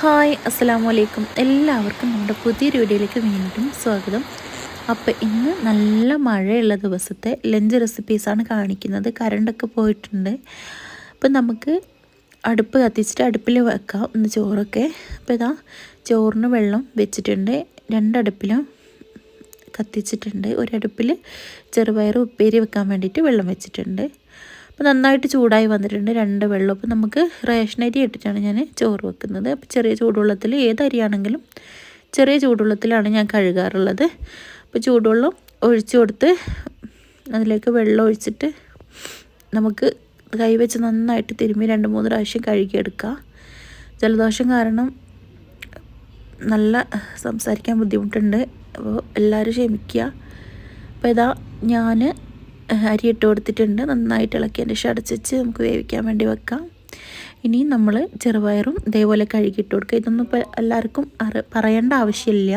Hi അസ്സാം വലൈക്കും എല്ലാവർക്കും നമ്മുടെ പുതിയ വീഡിയോയിലേക്ക് വീണ്ടും സ്വാഗതം. അപ്പോൾ ഇന്ന് നല്ല മഴയുള്ള ദിവസത്തെ ലഞ്ച് റെസിപ്പീസാണ് കാണിക്കുന്നത്. കറണ്ടൊക്കെ പോയിട്ടുണ്ട്. അപ്പം നമുക്ക് അടുപ്പ് കത്തിച്ചിട്ട് അടുപ്പിൽ വെക്കാം. ഇന്ന് ചോറൊക്കെ. അപ്പോൾ ഇതാ ചോറിന് വെള്ളം വെച്ചിട്ടുണ്ട്. രണ്ടടുപ്പിലും കത്തിച്ചിട്ടുണ്ട്. ഒരടുപ്പിൽ ചെറുപയർ ഉപ്പേരി വെക്കാൻ വേണ്ടിയിട്ട് വെള്ളം വെച്ചിട്ടുണ്ട്. അപ്പോൾ നന്നായിട്ട് ചൂടായി വന്നിട്ടുണ്ട് രണ്ട് വെള്ളം. അപ്പോൾ നമുക്ക് റേഷൻ അരി ഇട്ടിട്ടാണ് ഞാൻ ചോറ് വെക്കുന്നത്. അപ്പോൾ ചെറിയ ചൂടുവെള്ളത്തിൽ ഏത് അരിയാണെങ്കിലും ചെറിയ ചൂടുവെള്ളത്തിലാണ് ഞാൻ കഴുകാറുള്ളത്. അപ്പോൾ ചൂടുവെള്ളം ഒഴിച്ചു കൊടുത്ത് അതിലേക്ക് വെള്ളം ഒഴിച്ചിട്ട് നമുക്ക് കൈവച്ച് നന്നായിട്ട് തിരുമ്മി രണ്ട് മൂന്ന് പ്രാവശ്യം കഴുകിയെടുക്കുക ജലദോഷം കാരണം നല്ല സംസാരിക്കാൻ ബുദ്ധിമുട്ടുണ്ട്. അപ്പോൾ എല്ലാവരും ക്ഷമിക്കുക. അപ്പോൾ ഇതാ ഞാൻ അരി ഇട്ട് കൊടുത്തിട്ടുണ്ട്. നന്നായിട്ട് ഇളക്കിയതിന്റെ ശേഷം അടച്ചിച്ച് നമുക്ക് വേവിക്കാൻ വേണ്ടി വെക്കാം. ഇനി നമ്മൾ ചെറുപയറും ഇതേപോലെ കഴുകിയിട്ട് കൊടുക്കുക. ഇതൊന്നും ഇപ്പോൾ എല്ലാവർക്കും അറി പറയേണ്ട ആവശ്യമില്ല.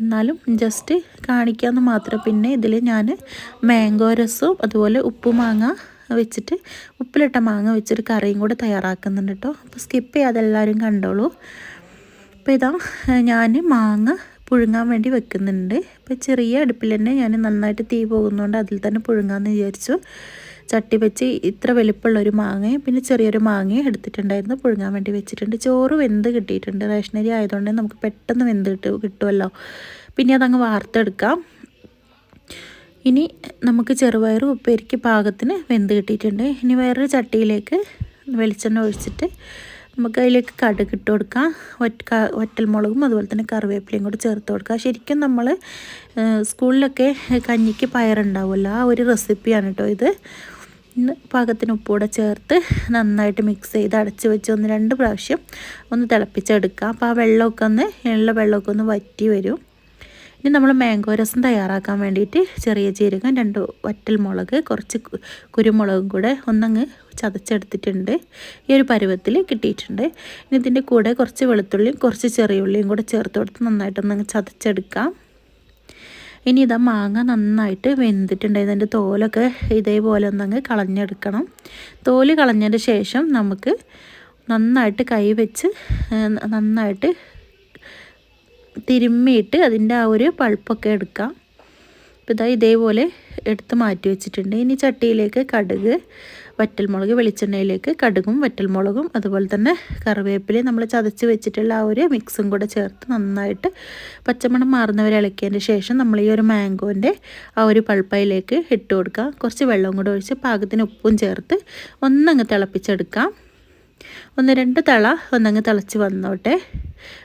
എന്നാലും ജസ്റ്റ് കാണിക്കാമെന്ന് മാത്രം. പിന്നെ ഇതിൽ ഞാൻ മാംഗോ രസവും അതുപോലെ ഉപ്പ് മാങ്ങ വെച്ചിട്ട് ഉപ്പിലിട്ട മാങ്ങ വെച്ചൊരു കറിയും കൂടെ തയ്യാറാക്കുന്നുണ്ട് കേട്ടോ. അപ്പോൾ സ്കിപ്പ് ചെയ്യാതെ എല്ലാവരും കണ്ടോളൂ. അപ്പോൾ ഇതാ ഞാൻ മാങ്ങ പുഴുങ്ങാൻ വേണ്ടി വെക്കുന്നുണ്ട്. ഇപ്പോൾ ചെറിയ അടുപ്പിൽ തന്നെ ഞാൻ നന്നായിട്ട് തീ പോകുന്നതുകൊണ്ട് അതിൽ തന്നെ പുഴുങ്ങാമെന്ന് വിചാരിച്ചു. ചട്ടി വെച്ച് ഇത്ര വലിപ്പമുള്ള ഒരു മാങ്ങയും പിന്നെ ചെറിയൊരു മാങ്ങയും എടുത്തിട്ടുണ്ടായിരുന്നു. പുഴുങ്ങാൻ വേണ്ടി വെച്ചിട്ടുണ്ട്. ചോറ് വെന്ത് കിട്ടിയിട്ടുണ്ട്. റേഷനരി ആയതുകൊണ്ട് നമുക്ക് പെട്ടെന്ന് വെന്ത് കിട്ടും കിട്ടുമല്ലോ പിന്നെ അതങ്ങ് വാർത്തെടുക്കാം. ഇനി നമുക്ക് ചെറുപയർ ഉപ്പേരിക്ക് പാകത്തിന് വെന്ത് കിട്ടിയിട്ടുണ്ട്. ഇനി വേറൊരു ചട്ടിയിലേക്ക് വെളിച്ചെണ്ണ ഒഴിച്ചിട്ട് നമുക്ക് അതിലേക്ക് കടുക് ഇട്ട് കൊടുക്കാം. ഒറ്റ മുളകും അതുപോലെ തന്നെ കറിവേപ്പിലയും കൂടി ചേർത്ത് കൊടുക്കുക ശരിക്കും നമ്മൾ സ്കൂളിലൊക്കെ കഞ്ഞിക്ക് പയറുണ്ടാവുമല്ലോ. ആ ഒരു റെസിപ്പിയാണ് കേട്ടോ ഇത്. പാകത്തിന് ഉപ്പൂടെ ചേർത്ത് നന്നായിട്ട് മിക്സ് ചെയ്ത് അടച്ച് വെച്ച് ഒന്ന് രണ്ട് പ്രാവശ്യം ഒന്ന് തിളപ്പിച്ചെടുക്കുക അപ്പോൾ ആ വെള്ളമൊക്കെ ഒന്ന് ഉള്ള വെള്ളമൊക്കെ ഒന്ന് വറ്റി വരും. ഇനി നമ്മൾ മാംഗോ രസം തയ്യാറാക്കാൻ വേണ്ടിയിട്ട് ചെറിയ ജീരകം രണ്ട് വറ്റൽ മുളക് കുറച്ച് കുരുമുളകും കൂടെ ഒന്നങ്ങ് ചതച്ചെടുത്തിട്ടുണ്ട്. ഈ ഒരു പരുവത്തിൽ കിട്ടിയിട്ടുണ്ട്. ഇനി ഇതിന്റെ കൂടെ കുറച്ച് വെളുത്തുള്ളിയും കുറച്ച് ചെറിയ ഉള്ളിയും കൂടെ ചേർത്ത് കൊടുത്ത് നന്നായിട്ടൊന്നങ്ങ് ചതച്ചെടുക്കാം. ഇനി ഇതാ മാങ്ങ നന്നായിട്ട് വെന്തിട്ടുണ്ട്. ഇതിന്റെ തോലൊക്കെ ഇതേപോലെ ഒന്നങ്ങ് കളഞ്ഞെടുക്കണം. തോൽ കളഞ്ഞതിന് ശേഷം നമുക്ക് നന്നായിട്ട് കൈ വെച്ച് നന്നായിട്ട് തിരുമ്മിയിട്ട് അതിന്റെ ആ ഒരു പൾപ്പൊക്കെ എടുക്കാം. അപ്പോൾ ഇതാ ഇതേപോലെ എടുത്ത് മാറ്റി വെച്ചിട്ടുണ്ട്. ഇനി ചട്ടിയിലേക്ക് കടുക് വറ്റൽമുളക് വെളിച്ചെണ്ണയിലേക്ക് കടുകും വറ്റൽമുളകും അതുപോലെ തന്നെ കറിവേപ്പിലയും നമ്മൾ ചതച്ച് വെച്ചിട്ടുള്ള ആ ഒരു മിക്സും കൂടെ ചേർത്ത് നന്നായിട്ട് പച്ചമണം മാറുന്നവരെ ഇളക്കിയതിന് ശേഷം നമ്മൾ ഈ ഒരു മാംഗോന്റെ ആ ഒരു പൾപ്പയിലേക്ക് ഇട്ട് കൊടുക്കുക കുറച്ച് വെള്ളം കൂടെ ഒഴിച്ച് പാകത്തിന് ഉപ്പും ചേർത്ത് ഒന്നങ്ങ് തിളപ്പിച്ചെടുക്കാം. ഒന്ന് രണ്ട് തള ഒന്നങ്ങ് തിളച്ച് വന്നോട്ടെ.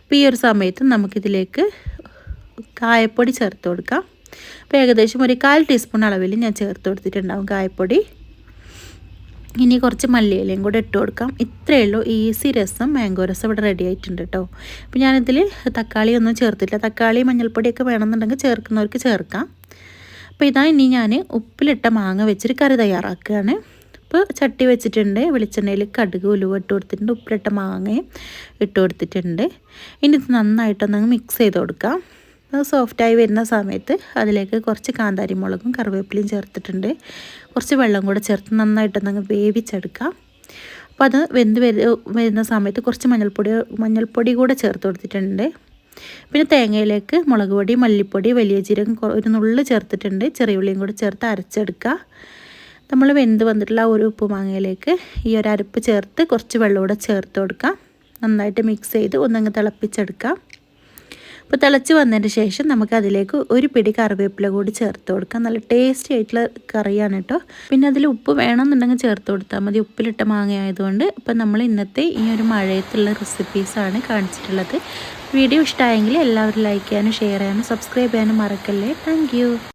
അപ്പോൾ ഈ ഒരു സമയത്ത് നമുക്കിതിലേക്ക് കായപ്പൊടി ചേർത്ത് കൊടുക്കാം. അപ്പോൾ ഏകദേശം ഒരു കാൽ ടീസ്പൂൺ അളവിൽ ഞാൻ ചേർത്ത് കൊടുത്തിട്ടുണ്ടാവും കായപ്പൊടി. ഇനി കുറച്ച് മല്ലിയിലയും കൂടെ ഇട്ട് കൊടുക്കാം. ഇത്രയേ ഉള്ളൂ. ഈസി രസം. മാംഗോ രസം ഇവിടെ റെഡി ആയിട്ടുണ്ട് കേട്ടോ. അപ്പോൾ ഞാനിതിൽ തക്കാളി ഒന്നും ചേർത്തില്ല തക്കാളി മഞ്ഞൾപ്പൊടിയൊക്കെ വേണമെന്നുണ്ടെങ്കിൽ ചേർക്കുന്നവർക്ക് ചേർക്കാം. അപ്പോൾ ഇതാ ഇനി ഞാൻ ഉപ്പിലിട്ട മാങ്ങ വെച്ചൊരു കറി തയ്യാറാക്കുകയാണ്. ചട്ടി വെച്ചിട്ടുണ്ട്. വെളിച്ചെണ്ണയിൽ കടുക് ഉലുവ ഇട്ട് കൊടുത്തിട്ടുണ്ട്. ഉപ്പിലിട്ട മാങ്ങയും ഇട്ട് കൊടുത്തിട്ടുണ്ട്. ഇനി ഇത് നന്നായിട്ടൊന്ന് മിക്സ് ചെയ്ത് കൊടുക്കാം. അത് സോഫ്റ്റായി വരുന്ന സമയത്ത് അതിലേക്ക് കുറച്ച് കാന്താരി മുളകും കറിവേപ്പിലയും ചേർത്തിട്ടുണ്ട്. കുറച്ച് വെള്ളം കൂടെ ചേർത്ത് നന്നായിട്ടൊന്ന് വേവിച്ചെടുക്കാം. അപ്പോൾ അത് വെന്ത് വരുന്ന സമയത്ത് കുറച്ച് മഞ്ഞൾപ്പൊടി മഞ്ഞൾപ്പൊടി കൂടെ ചേർത്ത് കൊടുത്തിട്ടുണ്ട്. പിന്നെ തേങ്ങയിലേക്ക് മുളക് പൊടി മല്ലിപ്പൊടി വലിയ ജീരകം ഒരു നുള്ള് ചേർത്തിട്ടുണ്ട്. ചെറിയ ഉള്ളിയും കൂടെ ചേർത്ത് അരച്ചെടുക്കുക. നമ്മൾ വെന്ത് വന്നിട്ടുള്ള ഒരു ഉപ്പ് മാങ്ങയിലേക്ക് ഈ ഒരു അരപ്പ് ചേർത്ത് കുറച്ച് വെള്ളം കൂടെ ചേർത്ത് കൊടുക്കാം. നന്നായിട്ട് മിക്സ് ചെയ്ത് ഒന്നങ്ങ് തിളപ്പിച്ചെടുക്കാം. അപ്പോൾ തിളച്ച് വന്നതിന് ശേഷം നമുക്ക് അതിലേക്ക് ഒരു പിടി കറിവേപ്പില കൂടി ചേർത്ത് കൊടുക്കാം. നല്ല ടേസ്റ്റി ആയിട്ടുള്ള കറിയാണ് കേട്ടോ. പിന്നെ അതിൽ ഉപ്പ് വേണമെന്നുണ്ടെങ്കിൽ ചേർത്ത് കൊടുത്താൽ മതി. ഉപ്പിലിട്ട മാങ്ങ ആയതുകൊണ്ട് ഇപ്പം നമ്മൾ ഇന്നത്തെ ഈ ഒരു മഴയത്തുള്ള റെസിപ്പീസാണ് കാണിച്ചിട്ടുള്ളത്. വീഡിയോ ഇഷ്ടമായെങ്കിൽ എല്ലാവരും ലൈക്ക് ചെയ്യാനും ഷെയർ ചെയ്യാനും സബ്സ്ക്രൈബ് ചെയ്യാനും മറക്കല്ലേ. താങ്ക്